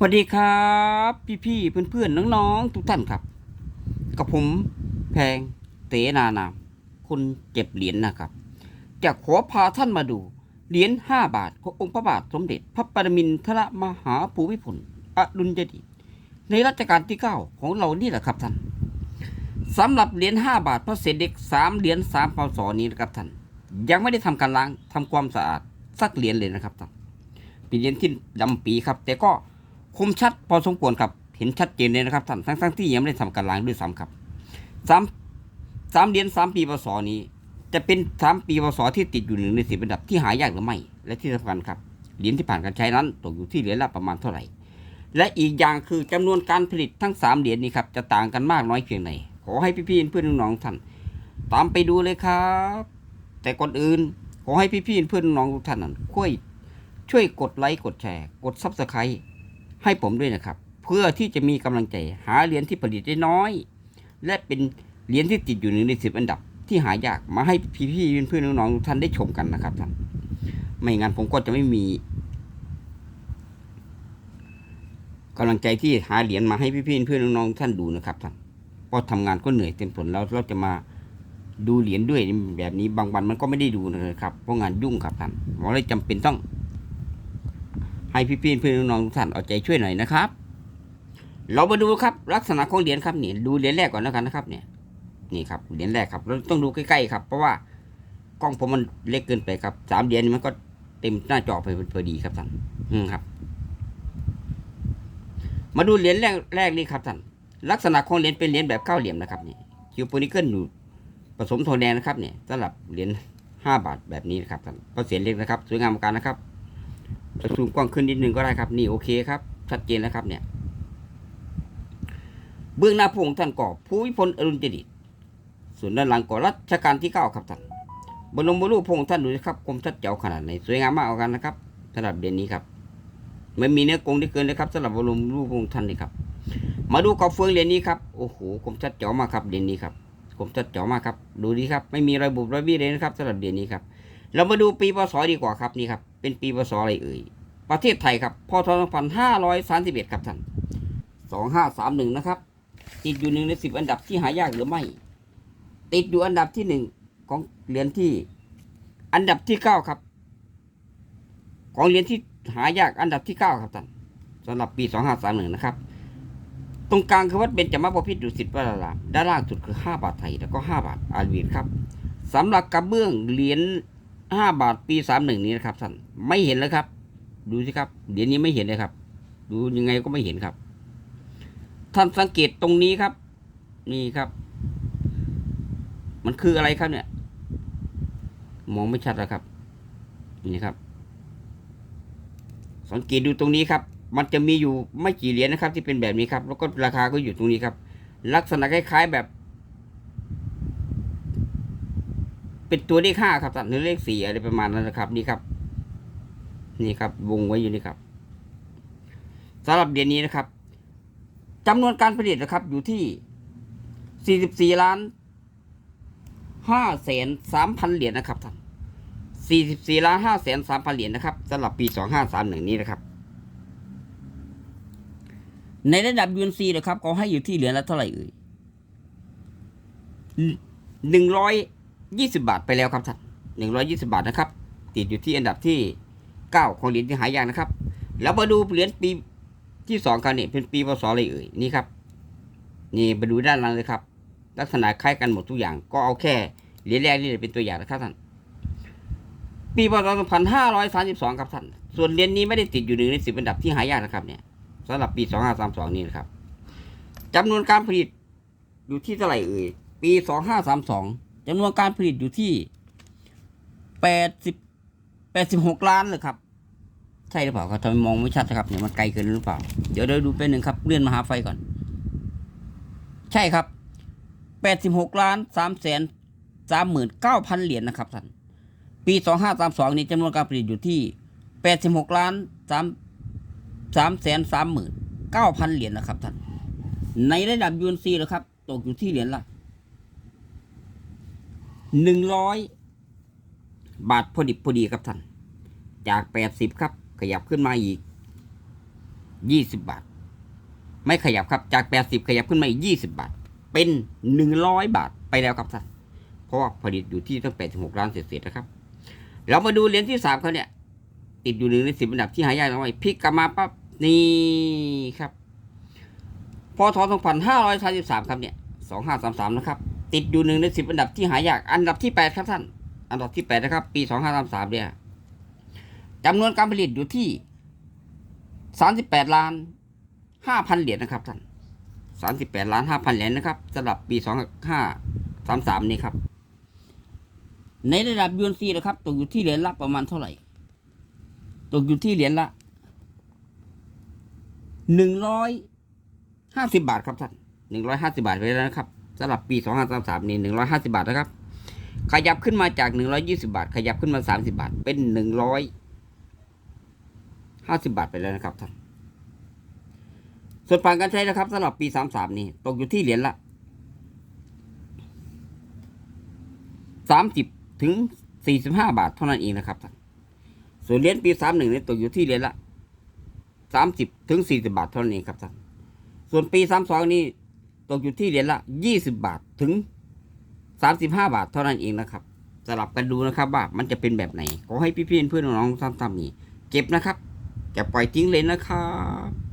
สวัสดีครับ พี่ๆเพื่อนๆน้องๆทุกท่านครับ กับผมแพงเตนานามคนเจ็บเหรียญนะครับ จะขอพาท่านมาดูเหรียญห้าบาทขององค์พระบาทสมเด็จ พระปรมินทรมหาภูมิพลอดุลยเดชในรัชกาลที่เก้าของเรานี่แหละครับท่านสำหรับเหรียญห้าบาทพระเศษเด็กสามเหรียญสามพศนี้นะครับท่านยังไม่ได้ทำการล้างทำความสะอาดสักเหรียญเลยนะครับท่านเป็นเหรียญที่ดำปีครับ แต่ก็ คมชัดพอสมควรครับ เห็นชัดเจนเลยนะครับท่านทั้งทั้งที่ยังไม่ได้ทำการล้างด้วยซ้ำครับสามสามเหรียญสามปีพศนี้ จะเป็นสามปีพศที่ติดอยู่หนึ่งในสิบอันดับที่หายากหรือไม่ และที่สำคัญครับเหรียญที่ผ่านการใช้นั้นตกอยู่ที่เหรียญละประมาณเท่าไหร่ และอีกอย่างคือจำนวนการผลิตทั้งสามเหรียญนี้ครับจะต่างกันมากน้อยเพียงไหนขอให้พี่ๆเพื่อนน้องท่าน ตามไปดูเลยครับ แต่ก่อนอื่น ขอให้พี่ๆเพื่อนน้องทุกท่านนั้นช่วยช่วยกดไลค์กดแชร์ กดซับสไครต์ ให้ผมด้วยนะครับ เพื่อที่จะมีกำลังใจหาเหรียญที่ผลิตได้น้อย และเป็นเหรียญที่ติดอยู่หนึ่งในสิบอันดับ ที่หายากมาให้พี่ๆเพื่อนๆน้องๆทุกท่านได้ชมกันนะครับท่านไม่งั้นผมก็จะไม่มีกำลังใจที่หาเหรียญมาให้พี่ๆเพื่อนน้องๆท่านดูนะครับท่านเพราะทำงานก็เหนื่อยเต็มทนแล้วเราจะมาดูเหรียญด้วยแบบนี้บางวันมันก็ไม่ได้ดูนะครับ เพราะงานยุ่งครับท่านหมอเลยจำเป็นต้อง ให้พี่พี่เพื่อนน้องทุกท่านเอาใจช่วยหน่อยนะครับ เรามาดูครับลักษณะของเหรียญครับนี่ดูเหรียญแรกก่อนแล้วกันนะครับเนี่ยนี่ครับเหรียญแรกครับเราต้องดูใกล้ๆครับ เพราะว่ากล้องผมมันเล็กเกินไปครับสามเหรียญนี่มันก็เต็มหน้าจอไปพอดีครับท่านอืมครับ มาดูเหรียญแรกแรกนี่ครับท่านลักษณะของเหรียญเป็นเหรียญแบบเก้าเหลี่ยมนะครับนี่คิวโพนิเกิลอยู่ผสมทองแดงนะครับเนี่ยสำหรับเหรียญห้าบาทแบบนี้นะครับท่านก็เสียนเล็กนะครับ สวยงามกันนะครับ จะซูมกว้างขึ้นนิดนึงก็ได้ครับ นี่โอเคครับ ชัดเจนแล้วครับเนี่ย เบื้องหน้าพระองค์ท่านก่อภูมิพลอดุลยเดชส่วนด้านหลังก่อรัชกาลที่เก้าครับท่านบรมรูปพระองค์ท่านดูนะครับคมชัดเจ๋วขนาดไหนสวยงามมากเอากันนะครับสำหรับเหรียญนี้ครับไม่มีเนื้อกงที่เกินเลยครับสำหรับบรมรูปพระองค์ท่านนี่ครับ มาดูกอบเฟืองเหรียญนี้ครับโอ้โหคมชัดเจ๋วมากครับเหรียญนี้ครับผมจัดเจ๋อมากครับ ดูดีครับไม่มีรอยบุบรอยบี้เลยนะครับสำหรับเดือนนี้ครับเรามาดูปีพศดีกว่าครับนี่ครับ เป็นปีพศอะไรเอ่ย ประเทศไทยครับพศ2531 ครับท่าน 2531 นะครับ ติดอยู่หนึ่งในสิบอันดับที่หายากหรือไม่ ติดอยู่อันดับที่หนึ่งของเหรียญที่ อันดับที่เก้าครับ ของเหรียญที่หายากอันดับที่เก้าครับท่านสำหรับปี 2531 นะครับ ตรงกลางคือวัดเบญจมบพิตรดุสิตวรารามด้านล่างสุดคือ 5 บาทไทย แล้วก็ 5 บาทอาร์วีครับสำหรับกระเบื้องเหรียญ5บาทปี 31 นี้นะครับท่านไม่เห็นเลยครับ ดูสิครับเหรียญนี้ไม่เห็นเลยครับ ดูยังไงก็ไม่เห็นครับท่านสังเกตตรงนี้ครับ นี่ครับ มันคืออะไรครับเนี่ย มองไม่ชัดแล้วครับ นี่ครับ สังเกตดูตรงนี้ครับ มันจะมีอยู่ไม่กี่เหรียญนะครับ ที่เป็นแบบนี้ครับ แล้วก็ราคาก็อยู่ตรงนี้ครับ ลักษณะคล้ายๆแบบ เป็นตัวเลขห้าครับท่านหรือเลขสี่อะไรประมาณนั้นนะครับ นี่ครับ นี่ครับวงไว้อยู่นี่ครับสำหรับเหรียญนี้นะครับจำนวนการผลิตนะครับอยู่ที่สี่สิบสี่ล้านห้าแสนสามพันเหรียญนะครับท่านสี่สิบสี่ล้านห้าแสนสามพันเหรียญนะครับสำหรับปีสองห้าสามหนึ่งนี้นะครับ ในระดับยูนซีนะครับเขาให้อยู่ที่เหรียญละเท่าไหร่เอ่ยหนึ่งร้อยยี่สิบาทไปแล้วครับท่านหนึ่งร้อยยี่สิบาทนะครับ ติดอยู่ที่อันดับที่ เก้าของเหรียญที่หายากนะครับ แล้วมาดูเหรียญปีที่สองกันนี่เป็นปีพศอะไรเอ่ยนี่ครับ นี่มาดูด้านหล่างเลยครับ ลักษณะคล้ายกันหมดทุกอย่าง ก็เอาแค่เหรียญแรกนี่เป็นตัวอย่างนะครับท่านปีพศ2532ครับท่านส่วนเหรียญนี้ไม่ได้ติดอยู่หนึ่งในสิบอันดับที่หายากนะครับเนี่ยสำหรับปี 2532 นี้นะครับจำนวนการผลิตอยู่ที่เท่าไหร่เอ่ยปี 2532จำนวนการผลิตอยู่ที่ 80 86ล้านเลยครับ ใช่หรือเปล่าครับทำไมมองไม่ชัดนะครับเนี่ยมันไกลเกินหรือเปล่า เดี๋ยวเดี๋ยวดูเป็นหนึ่งครับเลื่อนมาหาไฟก่อน ใช่ครับ86ล้าน3แสน39,000เก้าพันเหรียญนะครับท่านปี2532นี้จำนวนการผลิตอยู่ที่86ล้าน3สามแสนสามหมื่นเก้าพันเหรียญนะครับท่านในระดับยูนซีนะครับ ตกอยู่ที่เหรียญละหนึ่งร้อยบาทพอดิบพอดีครับท่าน จากแปดสิบครับ ขยับขึ้นมาอีกยี่สิบบาท ไม่ขยับครับจากแปดสิบขยับขึ้นมาอีกยี่สิบาท เป็นหนึ่งร้อยบาทไปแล้วครับท่านเพราะว่าผลิตอยู่ที่ตั้งแปดสิบหกล้านเศษๆนะครับ เรามาดูเหรียญที่สามเขาเนี่ย ติดอยู่หนึ่งในสิบอันดับที่หายากเอาไว้พลิกกลับมาปั๊บนี่ครับพอทอสองพันห้าร้อยสามสิบสามครับเนี่ยสองห้าสามสามนะครับติดอยู่หนึ่งในสิบอันดับที่หายาก อันดับที่แปดครับท่าน อันดับที่แปดนะครับ ปีสองห้าสามสามเนี่ย จำนวนการผลิตอยู่ที่สามสิบแปดล้านห้าพันเหรียญนะครับท่านสามสิบแปดล้านห้าพันเหรียญนะครับสำหรับปีสองห้าสามสามนี้ครับ ในระดับยูนซีนะครับ ตกอยู่ที่เหรียญละประมาณเท่าไหร่ ตกอยู่ที่เหรียญละหนึ่งร้อยห้าสิบาทครับท่านหนึ่งร้อยห้าสิบาทไปแล้วนะครับสำหรับปีสองห้าสามสามนี่หนึ่งร้อยห้าสิบาทนะครับ ขยับขึ้นมาจากหนึ่งร้อยี่สิบาท ขยับขึ้นมาสามสิบาท เป็นหนึ่งร้อย ห้าสิบาทไปแล้วนะครับท่านส่วนผ่านการใช้นะครับสำหรับปีสามสามนี่ตกอยู่ที่เหรียญละสามสิบถึงสี่สิบห้าบาทเท่านั้นเองนะครับท่านส่วนเหรียญปีสามหนึ่งนี่ตกอยู่ที่เหรียญละสามสิบถึงสี่สิบาทเท่านั้นเองครับท่านส่วนปีสามสองนี่ตกอยู่ที่เหรียญละยี่สิบาทถึงสามสิบห้าบาทเท่านั้นเองนะครับสลับกันดูนะครับว่ามันจะเป็นแบบไหนขอให้พี่ๆเพื่อนๆน้องๆท่านๆนี่เก็บนะครับ อย่าปล่อยทิ้งเลยนะครับ